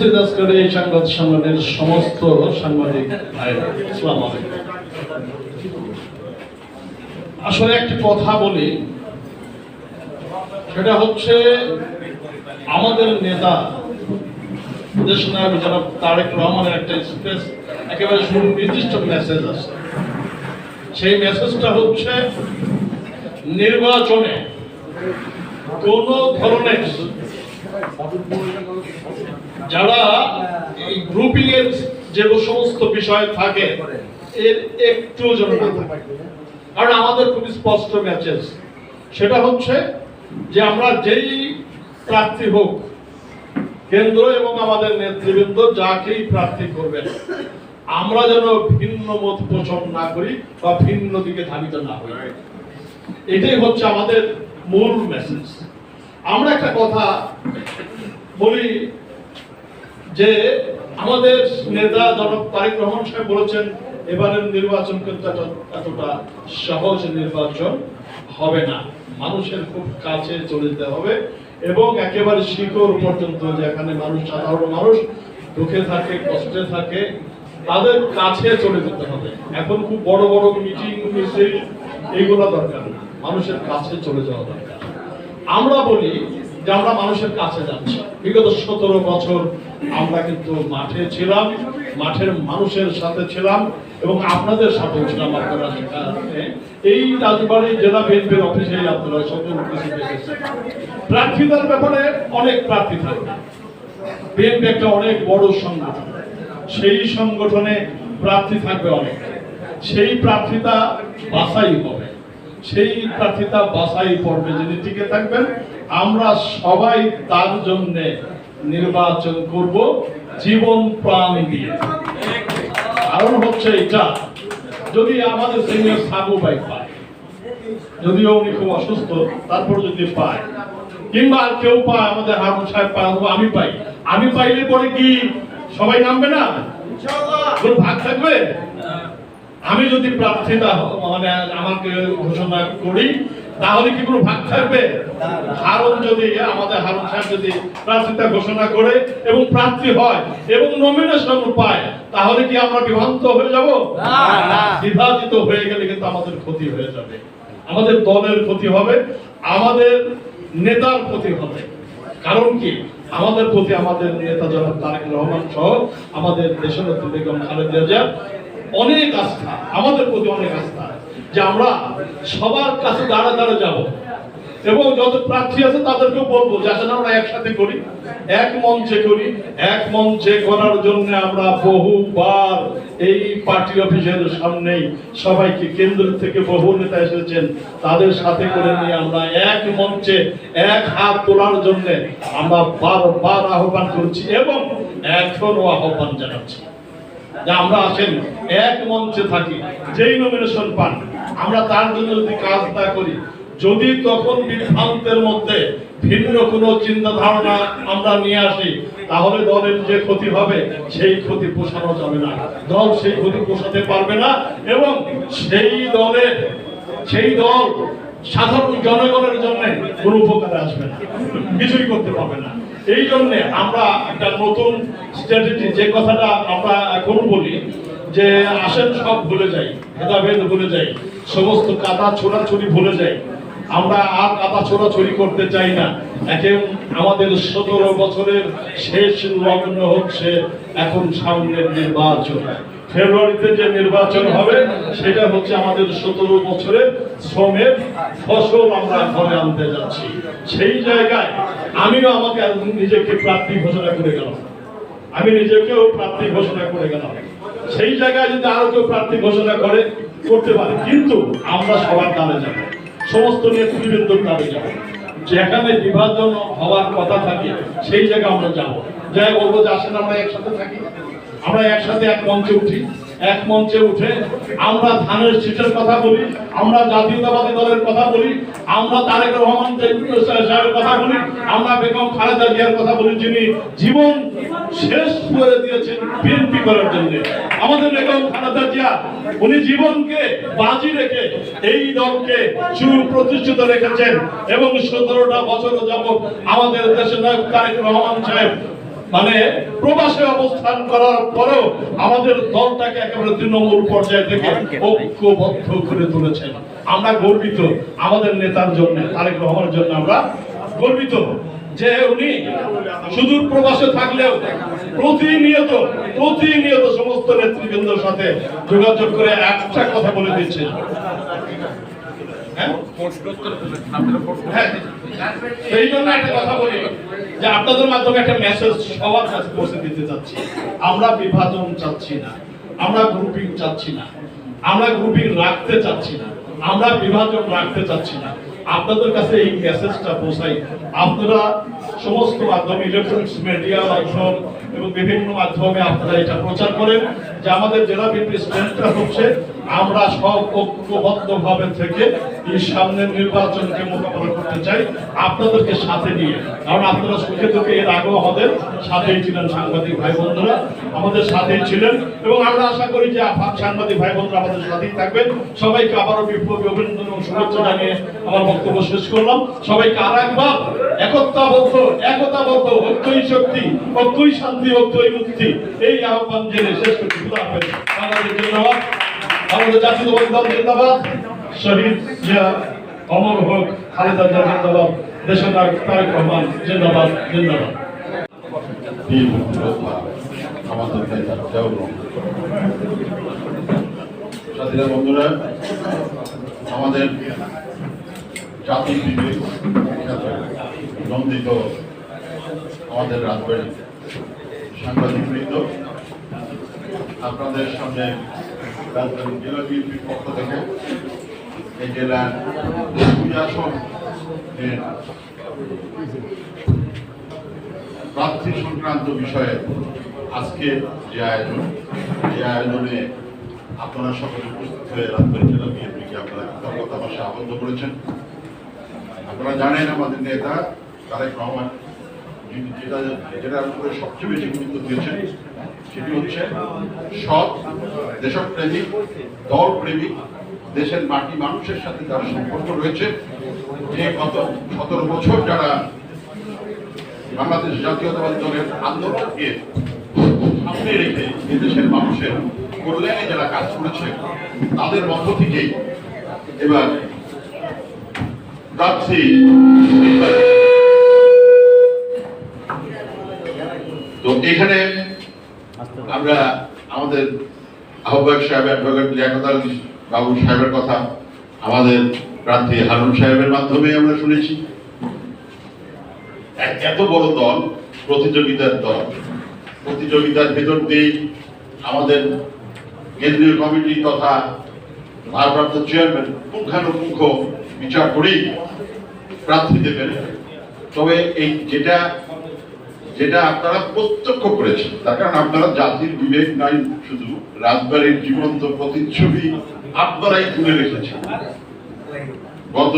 উপস্থিত আজকের এই সংবাদ সম্মেলনের সমস্ত সাংবাদিক আসলে একটি কথা বলি, সেটা হচ্ছে আমাদের নেতা দেশ নায়ক জনাব তারেক রহমানের একটা স্পেস, একেবারে সুনির্দিষ্ট মেসেজ আছে। সেই মেসেজটা হচ্ছে, নির্বাচনে কোন ধরনের যারা এই গ্রুপিং এর যে সমস্ত বিষয় থাকে, এর একটু যেন না কারণ আমাদের খুব স্পষ্ট মেসেজ সেটা হচ্ছে যে আমরা যেই প্রার্থী হোক, কেন্দ্র এবং আমাদের নেতৃবৃন্দ যাকেই প্রার্থী করবেন, আমরা যেন ভিন্ন মত পোষণ না করি বা ভিন্ন দিকে ধাবিত না হই। এটাই হচ্ছে আমাদের মূল মেসেজ আমরা একটা কথা বলি যে আমাদের নেতা জনক তারেক রহমান সাহেব বলেছেন, এবারের নির্বাচন কিন্তু এতটা সহজ নির্বাচন হবে না। মানুষের খুব কাছে চলে যেতে হবে এবং একেবারে শিকড় পর্যন্ত যেখানে মানুষ, সাধারণ মানুষ দুঃখে থাকে, কষ্টে থাকে, তাদের কাছে চলে যেতে হবে। এখন খুব বড় বড় মিটিং, মিছিল এইগুলো দরকার না। মানুষের কাছে চলে যাওয়া দরকার। আমরা বলি যে আমরা মানুষের কাছে যাচ্ছি। বিগত সতেরো বছর আমরা কিন্তু মাঠে ছিলাম, মাঠের মানুষের সাথে ছিলাম এবং আপনাদের সাথে ছিলাম আপনারা এই রাজবাড়ী জেলা বিএনপির অফিসে আপনারা সকল দেখেছেন প্রার্থিতার ব্যাপারে অনেক প্রার্থী থাকবে বিএনপি একটা অনেক বড় সংগঠন। সেই সংগঠনে প্রার্থী থাকবে অনেক। সেই প্রার্থীতা বাছাই হবে। সেই প্রার্থীতা বাছাই পর্বে যিনি টিকে থাকবেন, আমরা সবাই তার জন্য নির্বাচন করব জীবন প্রাণ দিয়ে। কারণ হচ্ছে এটা, যদি আমাদের সিনিয়র সাবু ভাই পায় যদিও উনি খুব অসুস্থ, তারপর যদি পায়, কিংবা আর কেউ পায়, আমাদের হারুন সাহেব পায় আমি পাই, আমি পাইলে পরে কি সবাই নামবে না? ভাগ থাকবে? আমি যদি প্রার্থীতা হ- মানে আমাকে ঘোষণা করি তাহলে কি কোনো ভাগ থাকবে? হারুন যদি আমাদের হারুন সাহেব যদি প্রার্থীতা ঘোষণা করে এবং প্রার্থী হয় এবং নমিনেশন পায় তাহলে কি আমরা বিভ্রান্ত হয়ে যাব? বিভাজিত হয়ে গেলে কিন্তু আমাদের ক্ষতি হয়ে যাবে। আমাদের দলের ক্ষতি হবে আমাদের নেতার ক্ষতি হবে। কারণ কি? আমাদের প্রতি আমাদের নেতা জনাব তারেক রহমান সহ আমাদের দেশনেত্রী বেগম খালেদা জিয়া অনেক আস্থা আমাদের প্রতি অনেক আস্থা। যে আমরা সবার কাছে দাঁড়া দাঁড়া যাব। এবং যত প্রার্থী আছে তাদেরকেও বলব যাতে আসলে আমরা একসাথে করি, এক মঞ্চে করি, এক মঞ্চে করার জন্য আমরা বহুবার এই পার্টি অফিসের সামনেই সবাইকে কেন্দ্র থেকে বহু নেতা এসেছেন। তাদের সাথে করে নিয়ে আমরা এক মঞ্চে এক হাত তোলার জন্য আমরা বারবার আহ্বান করছি এবং এখনও আহ্বান জানাচ্ছি। আমরা আসেন, এক মঞ্চে থাকি, যেই নমিনেশন পান আমরা তার জন্য যদি কাজ না করি, যদি তখন বিভ্রান্তের মধ্যে ভিন্ন কোনো চিন্তা ধারণা আমরা নিয়ে আসি, তাহলে দলের যে ক্ষতি হবে, সেই ক্ষতি পোষানো যাবে না। দল সেই ক্ষতি পোষাতে পারবে না এবং সেই দলের সেই দল সাধারণ জনগণের জন্য কোনো উপকারে আসবে না, কিছুই করতে পারবে না। এই জন্য আমরা একটা নতুন স্ট্র্যাটেজি যে কথাটা আমরা এখন বলি, যে আসেন সব ভুলে যাই, ভেদাভেদ ভুলে যাই। সমস্ত কাদা ছোড়াছুরি ভুলে যাই। আমরা আর কাদা ছোড়াছুরি করতে চাই না। একে আমাদের সতেরো বছরের শেষ লগ্ন হচ্ছে এখন সামনের নির্বাচন। ফেব্রুয়ারিতে যে নির্বাচন হবে, সেটা হচ্ছে আমাদের সতেরো বছরের শ্রমের ফসল আমরা ঘরে আনতে যাচ্ছি। সেই জায়গায় আমিও আমাকে নিজেকে প্রার্থী ঘোষণা করে গেলাম। আমি নিজেকেও প্রার্থী ঘোষণা করে গেলাম। সেই জায়গায় যদি আরও কেউ প্রার্থী ঘোষণা করে করতে পারে। কিন্তু আমরা সবার দাঁড়ে যাব। সমস্ত নেতৃবৃন্দ দাঁড়ে যাব। যেখানে বিভাজন হওয়ার কথা থাকে, সেই জায়গায় আমরা যাব। যাই বলব যে আসেন, আমরা একসাথে থাকি। আমরা একসাথে এক মঞ্চে উঠি। এক মঞ্চে উঠে আমরা ধানের শীষের কথা বলি, আমরা জাতীয়তাবাদী দলের কথা বলি, আমরা তারেক রহমান কথা বলি, আমরা বেগম খালেদা জিয়ার কথা বলি, যিনি জীবন শেষ করে দিয়েছেন বিএনপি করার জন্য। আমাদের বেগম খালেদা জিয়া, উনি জীবনকে বাজি রেখে এই দলকে সুপ্রতিষ্ঠিত রেখেছেন এবং সতেরোটা বছর যাবত আমাদের দেশের নায়ক তারেক রহমান সাহেব মানে প্রবাসে অবস্থান করার পরেও আমাদের দলটাকে একেবারে তৃণমূল পর্যায়ে থেকে ঐক্যবদ্ধ করে তুলেছেন। আমরা গর্বিত আমাদের নেতার জন্য তারেক রহমানের জন্য আমরা গর্বিত যে উনি সুদূর প্রবাসে থাকলেও প্রতিনিয়ত প্রতিনিয়ত সমস্ত নেতৃবৃন্দের সাথে যোগাযোগ করে একটা কথা বলে দিচ্ছেন হ্যাঁ সেই জন্য একটা কথা বলি যে আপনাদের মাধ্যমে একটা মেসেজ সবার কাছে পৌঁছে দিতে চাচ্ছি। আমরা বিভাজন চাচ্ছি না আমরা গ্রুপিং চাচ্ছি না আমরা গ্রুপিং রাখতে চাচ্ছি না আমরা বিভাজন রাখতে চাচ্ছি না। আপনাদের কাছে এই মেসেজটা পৌঁছাই। আপনারা সমস্ত মাধ্যমে ইলেকট্রনিক্স মিডিয়া মাধ্যম এবং বিভিন্ন মাধ্যমে আপনারা এটা প্রচার করেন। যে আমাদের জেলা বিএনপি স্ট্রেন্থটা হচ্ছে, আমরা সব ঐক্যবদ্ধ ভাবে থেকে এই সামনের নির্বাচনকে মোকাবেলা করতে চাই। আপনাদেরকে সাথে নিয়ে, কারণ আপনারা সুখে দুঃখে এর আগেও আমাদের সাথেই ছিলেন সাংবাদিক ভাই বোনরা আমাদের সাথেই ছিলেন। এবং আমরা আশা করি যে সাংবাদিক ভাই বোনরা আমাদের সাথেই থাকবেন। সবাইকে আবারও বিপ্লবী অভিনন্দন এবং শুভেচ্ছা জানিয়ে আমার বক্তব্য শেষ করলাম। সবাইকে আর একবার একতাবদ্ধ একতাবদ্ধ, ঐক্যই শক্তি, ঐক্যই শান্তি, ঐক্যই মুক্তি, এই আহ্বান জেনে শেষ করছি। আমাদের জাতীয়তাবাদী দল জিন্দাবাদ শহীদ অমর হোক খালেদা জিয়া জিন্দাবাদ দেশের নায়ক তারেক রহমান জিন্দাবাদ জিন্দাবাদ আমাদের নেতা জিয়াউর সাথীরা আমাদের বিবেক নন্দিত আমাদের রাজবাড়ি সাংবাদিক আপনাদের সামনে রাজবাড়ি জেলা বিএনপির পক্ষ থেকে এই জেলার এর প্রার্থী সংক্রান্ত বিষয়ে আজকে যে আয়োজন, এই আয়োজনে আপনারা সকলে উপস্থিত হয়ে রাজবাড়ী জেলা বিএনপিকে আপনারা কৃতজ্ঞতা ভাষা আবদ্ধ করেছেন। আপনারা জানেন আমাদের নেতা তারেক রহমান যেটা যেটার উপরে সবচেয়ে বেশি গুরুত্ব দিয়েছেন সেটি হচ্ছে সৎ দেশপ্রেমিক, দলপ্রেমিক, দেশের মাটি মানুষের সাথে যার সম্পর্ক রয়েছে, যে গত সতেরো বছর যারা বাংলাদেশ জাতীয়তাবাদী দলের আন্দোলনকে সামনে রেখে এদেশের মানুষের কল্যাণে যারা কাজ করেছে, তাদের মধ্য থেকেই এবার প্রার্থী এখানে আমরা আমাদের আহ্বায়ক সাহেব অ্যাডভোকেট লিয়াকত আলী বাবু সাহেবের কথা, আমাদের প্রার্থী হারুন সাহেবের মাধ্যমে আমরা শুনেছি। এত বড় দল, প্রতিযোগিতার দল। প্রতিযোগিতার ভেতর দিয়ে আমাদের কেন্দ্রীয় কমিটি তথা ভারপ্রাপ্ত চেয়ারম্যান পুঙ্খানুপুঙ্খ বিচার করেই প্রার্থী দেবেন তবে এই যেটা যেটা আপনারা প্রত্যক্ষ করেছেন। তার কারণ আপনারা জাতির বিবেক নাই, শুধু রাজবাড়ির জীবন্ত প্রতিচ্ছবি আপনারাই তুলে রেখেছেন। গত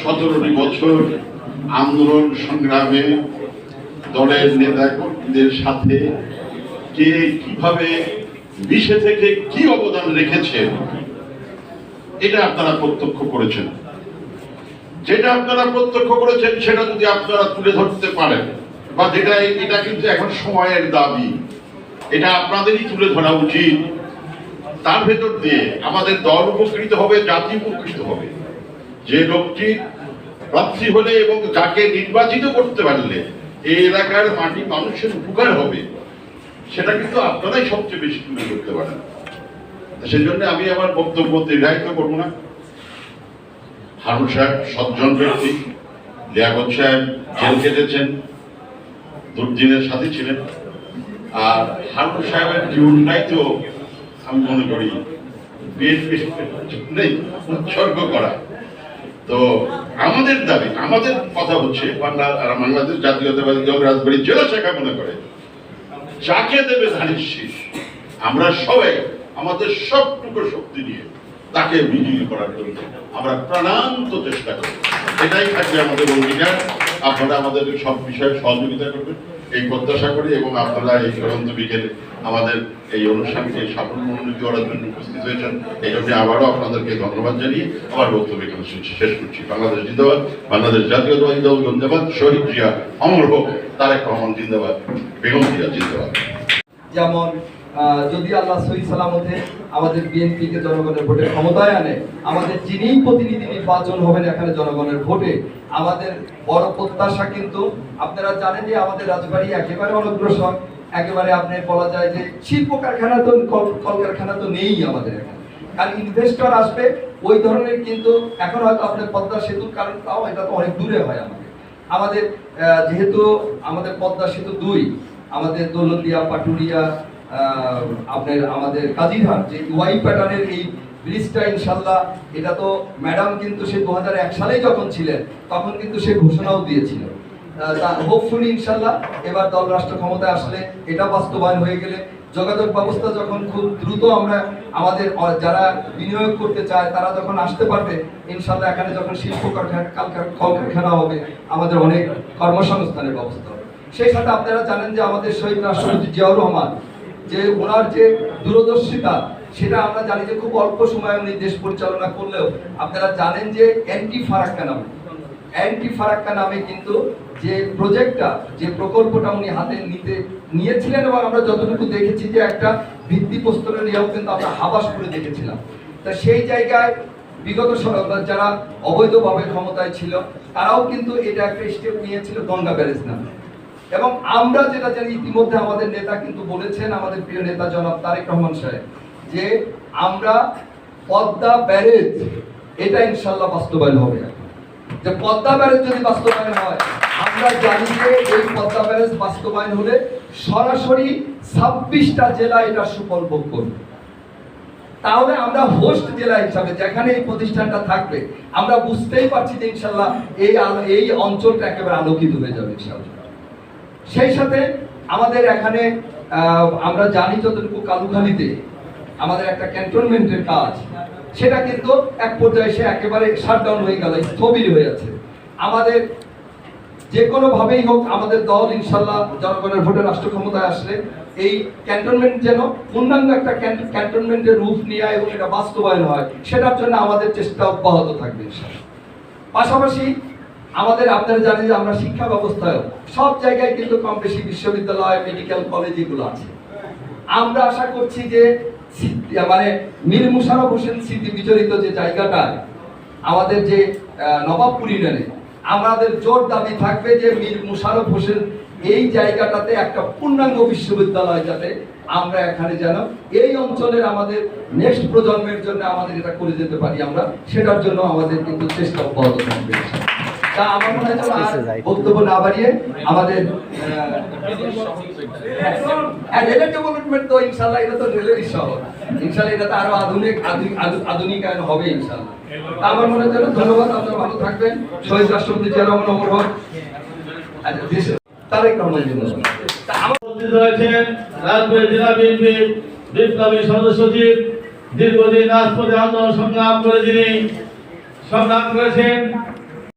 সতেরোটি বছর আন্দোলন সংগ্রামে দলের নেতা কর্মীদের সাথে কে কীভাবে মিশে থেকে কি অবদান রেখেছে এটা আপনারা প্রত্যক্ষ করেছেন। যেটা আপনারা প্রত্যক্ষ করেছেন, সেটা যদি আপনারা তুলে ধরতে পারেন বা যেটা এটা কিন্তু এখন সময়ের দাবি। এটা আপনাদেরই তুলে ধরা উচিত। তার ভেতর দিয়ে আমাদের দল উপকৃত হবে, জাতি উপকৃত হবে। যে লোকটি প্রার্থী হলে এবং যাকে নির্বাচিত করতে পারলে এই এলাকার মাটি মানুষের উপকার হবে, সেটা কিন্তু আপনারাই সবচেয়ে বেশি তুলে ধরতে পারেন। সেই জন্য আমি আমার বক্তব্য দীর্ঘায়িত করব না। হারুন সাহেব, সজ্জন ব্যক্তি, লিয়াকত সাহেব, জেল কেটেছেন দুর্দিনের সাথে ছিলেন। আর হারুন সাহেবের জীবনটাই তো আমি মনে করি উৎসর্গ করা। তো আমাদের দাবি, আমাদের কথা হচ্ছে বাংলাদেশ জাতীয়তাবাদী দল রাজবাড়ী জেলা শাখা মনে করে, যাকে দেবে ধানের শীষ, আমরা সবাই, আমাদের সবটুকু শক্তি নিয়ে তাকে বিজয়ী করার জন্য আমরা প্রাণান্ত চেষ্টা করি এটাই থাকবে আমাদের অঙ্গীকার। আপনারা আমাদের সব বিষয়ে সহযোগিতা করবেন। এই প্রত্যাশা করি এবং আপনারা এই চূড়ান্ত বিকেলে আমাদের এই অনুষ্ঠানকে সাফল্য উন্নতি করার জন্য উপস্থিত হয়েছেন। এই জন্য আবারও আপনাদেরকে ধন্যবাদ জানিয়ে আমার বক্তব্য এখানে শেষ করছি। বাংলাদেশ জিন্দাবাদ, বাংলাদেশ জাতীয়তাবাদী দল জিন্দাবাদ, শহীদ জিয়া অমর হোক, তারেক রহমান জিন্দাবাদ, বেগম জিয়া জিন্দাবাদ। যেমন যদি আল্লাহ সহি সালামতে আমাদের বিএনপিকে জনগণের ভোটে ক্ষমতায় আনে, আমাদের যিনি প্রতিনিধি নির্বাচন হবেন এখানে জনগণের ভোটে, আমাদের বড় প্রত্যাশা কিন্তু, আপনারা জানেন যে আমাদের রাজবাড়ি একেবারে অনগ্রসর। একেবারে আপনি বলা যায় যে শিল্প কারখানা তো কলকারখানা তো নেই আমাদের এখানে। কারণ ইনভেস্টর আসবে, ওই ধরনের কিন্তু এখন হয়তো আপনার পদ্মা সেতুর কারণ, তাও এটা তো অনেক দূরে হয় আমাদের। আমাদের যেহেতু আমাদের পদ্মা সেতু দুই, আমাদের দৌলতিয়া পাটুরিয়া আপনার আমাদের কাজিরহাট যে ওয়াই প্যাটার্নের এই ব্রিজটা ইনশাল্লাহ, এটা তো ম্যাডাম কিন্তু সে দু সালেই যখন ছিলেন, তখন কিন্তু সে ঘোষণাও দিয়েছিল। তা হোপফুলি ইনশাল্লাহ এবার দল রাষ্ট্র ক্ষমতায় আসলে এটা বাস্তবায়ন হয়ে গেলে যোগাযোগ ব্যবস্থা যখন খুব দ্রুত আমরা আমাদের যারা বিনিয়োগ করতে চায়, তারা যখন আসতে পারবে, ইনশাল্লাহ এখানে যখন শিল্প কারখানা, কালকার- কলকারখানা হবে, আমাদের অনেক কর্মসংস্থানের ব্যবস্থা হবে। সেই সাথে আপনারা জানেন যে আমাদের শহীদ রাষ্ট্রপতি জিয়াউর রহমান যে ওনার যে দূরদর্শিতা, সেটা আমরা জানি যে খুব অল্প সময়ে উনি দেশ পরিচালনা করলেও আপনারা জানেন যে অ্যান্টি ফারাক্কা নামে। অ্যান্টি ফারাক্কা নামে কিন্তু যে প্রজেক্টটা, যে প্রকল্পটা উনি হাতে নিতে নিয়েছিলেন এবং আমরা যতটুকু দেখেছি যে একটা ভিত্তিপ্রস্তরের ইয়েও কিন্তু আমরা হাবাস করে দেখেছিলাম। তা সেই জায়গায় বিগত যারা অবৈধভাবে ক্ষমতায় ছিল, তারাও কিন্তু এটা একটা স্টেপ নিয়েছিল গঙ্গা ব্যারেজ নামে। এবং আমরা যেটা জানি, ইতিমধ্যে আমাদের নেতা কিন্তু বলেছেন, আমাদের প্রিয় নেতা জনাব তারেক রহমান সাহেব, যে আমরা পদ্মা ব্যারেজ, এটা ইনশাল্লাহ বাস্তবায়ন হবে যে পদ্মা ব্যারেজ যদি বাস্তবায়ন হয়, আমরা জানি যে এই পদ্মা ব্যারেজ বাস্তবায়ন হলে সরাসরি ছাব্বিশটা জেলা এটা সুফল ভোগ করবে। তাহলে আমরা হোস্ট জেলা হিসাবে, যেখানে এই প্রতিষ্ঠানটা থাকবে, আমরা বুঝতেই পারছি যে ইনশাল্লাহ এই এই অঞ্চলটা একেবারে আলোকিত হয়ে যাবে ইনশাল্লাহ সেই সাথে আমাদের এখানে আমরা জানি যতটুকু কালুখালীতে আমাদের একটা ক্যান্টনমেন্টের কাজ, সেটা কিন্তু এক পর্যায়ে সে একেবারে শাটডাউন হয়ে গেল, স্থবির হয়ে আছে। আমাদের যে কোনো ভাবেই হোক, আমাদের দল ইনশাল্লাহ জনগণের ভোটে রাষ্ট্র ক্ষমতায় আসলে এই ক্যান্টনমেন্ট যেন পূর্ণাঙ্গ একটা ক্যান্টনমেন্টের রূপ নিয়ে এবং এটা বাস্তবায়ন হয়, সেটার জন্য আমাদের চেষ্টা অব্যাহত থাকবে পাশাপাশি আমাদের আপনারা জানেন যে আমরা শিক্ষা ব্যবস্থায় সব জায়গায় কিন্তু কম বেশি বিশ্ববিদ্যালয় মেডিকেল কলেজ এগুলো আছে। আমরা আশা করছি যে মানে মীর মুশারফ হোসেন স্মৃতি বিচরিত যে জায়গাটা, আমাদের যে নবাবপুর ইউনিয়নে, আমাদের জোর দাবি থাকবে যে মীর মুশারফ হোসেন এই জায়গাটাতে একটা পূর্ণাঙ্গ বিশ্ববিদ্যালয় যাতে আমরা এখানে যেন এই অঞ্চলের আমাদের নেক্সট প্রজন্মের জন্য আমাদের এটা করে যেতে পারি আমরা, সেটার জন্য আমাদের কিন্তু চেষ্টা অব্যাহত থাকবে। তা আমার মনে হয় বক্তব্য না বাড়িয়ে আমাদের হ্যাঁ রেলের ডেভেলপমেন্ট তো ইনশাল্লাহ এটা তো রেলেরই শহর। ইনশাল্লাহ এটা তো আরও আধুনিক আধুনিকায়ন হবে ইনশাল্লাহ। তা আমার মনে হয় যেন ধন্যবাদ আপনারা ভালো থাকবেন। শহীদ রাষ্ট্রপতি জিয়া রহমান অমর হোক। আচ্ছা তারেক রহমান তা আমার উপস্থিত রয়েছেন রাজবাড়ী জেলা বিএনপির বিপ্লবী সদস্য সচিব দীর্ঘদিন রাজপথে আন্দোলন সংগ্রাম করে যিনি সংগ্রাম করেছেন